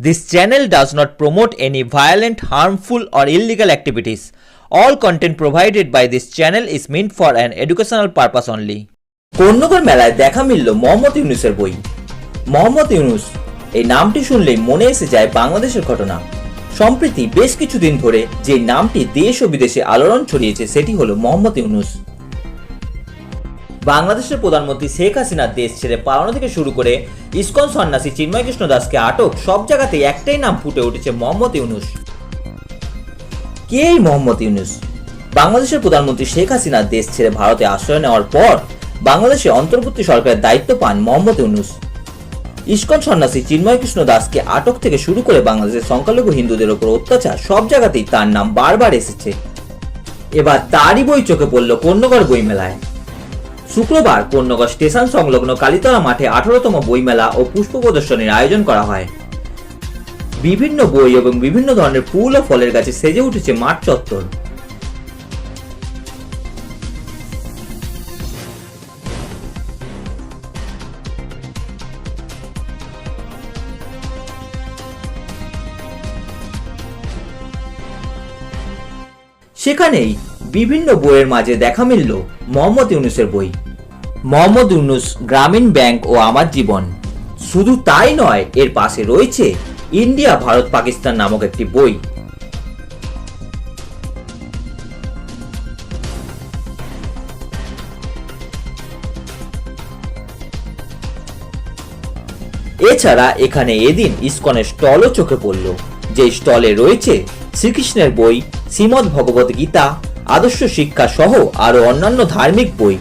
This channel does not promote any violent, harmful, or illegal activities. All content provided by this channel is meant for an educational purpose only. Konnagar মেলায় দেখা মিলল মোহাম্মদ ইউনুসের বই মোহাম্মদ ইউনুস এই নামটি শুনলেই মনে এসে যায় বাংলাদেশের ঘটনা সম্প্রতি বেশ কিছুদিন ধরে যে নামটি দেশ ও বিদেশে আলোড়ন ছড়িয়েছে সেটি হলো মোহাম্মদ ইউনুস বাংলাদেশের প্রধানমন্ত্রী শেখ হাসিনার দেশ ছেড়ে পালানো থেকে শুরু করে ইসকন সন্ন্যাসী চিন্ময় কৃষ্ণ দাসকে আটক, সব জায়গাতেই একটাই নাম ফুটে উঠেছে মোহাম্মদ ইউনুস। কে এই মোহাম্মদ ইউনুস? বাংলাদেশের প্রধানমন্ত্রী শেখ হাসিনা দেশ ছেড়ে ভারতে আশ্রয় নেওয়ার পর বাংলাদেশে অন্তর্বর্তী সরকারের দায়িত্ব পান মোহাম্মদ ইউনুস। ইস্কন সন্ন্যাসী চিন্ময় কৃষ্ণ দাসকে আটক থেকে শুরু করে বাংলাদেশের সংখ্যালঘু হিন্দুদের ওপর অত্যাচার, সব জায়গাতেই তার নাম বারবার এসেছে। এবার তারই বই চোখে পড়ল কন্যগড় বইমেলায়। শুক্রবার কন্যগড় স্টেশন সংলগ্ন কালীতলা মাঠে আঠারোতম বইমেলা ও পুষ্প প্রদর্শনীর আয়োজন করা হয়। বিভিন্ন বই এবং বিভিন্ন ধরনের ফুল ও ফলের গাছে সেজে উঠেছে মাঠ চত্বর। সেখানেই বিভিন্ন বইয়ের মাঝে দেখা মিলল মোহাম্মদ ইউনুসের বই। মোহাম্মদ ইউনুস গ্রামীণ ব্যাংক ও আমার জীবন। শুধু তাই নয়, এর পাশে রয়েছে ইন্ডিয়া ভারত পাকিস্তান নামক একটি বই। এছাড়া এখানে এদিন ইস্কনের স্টলও চোখে পড়ল। যে স্টলে রয়েছে শ্রীকৃষ্ণের বই, শ্রীমদ্ ভগবত গীতা আদর্শ শিক্ষা সহ আরও অন্যান্য ধার্মিক বই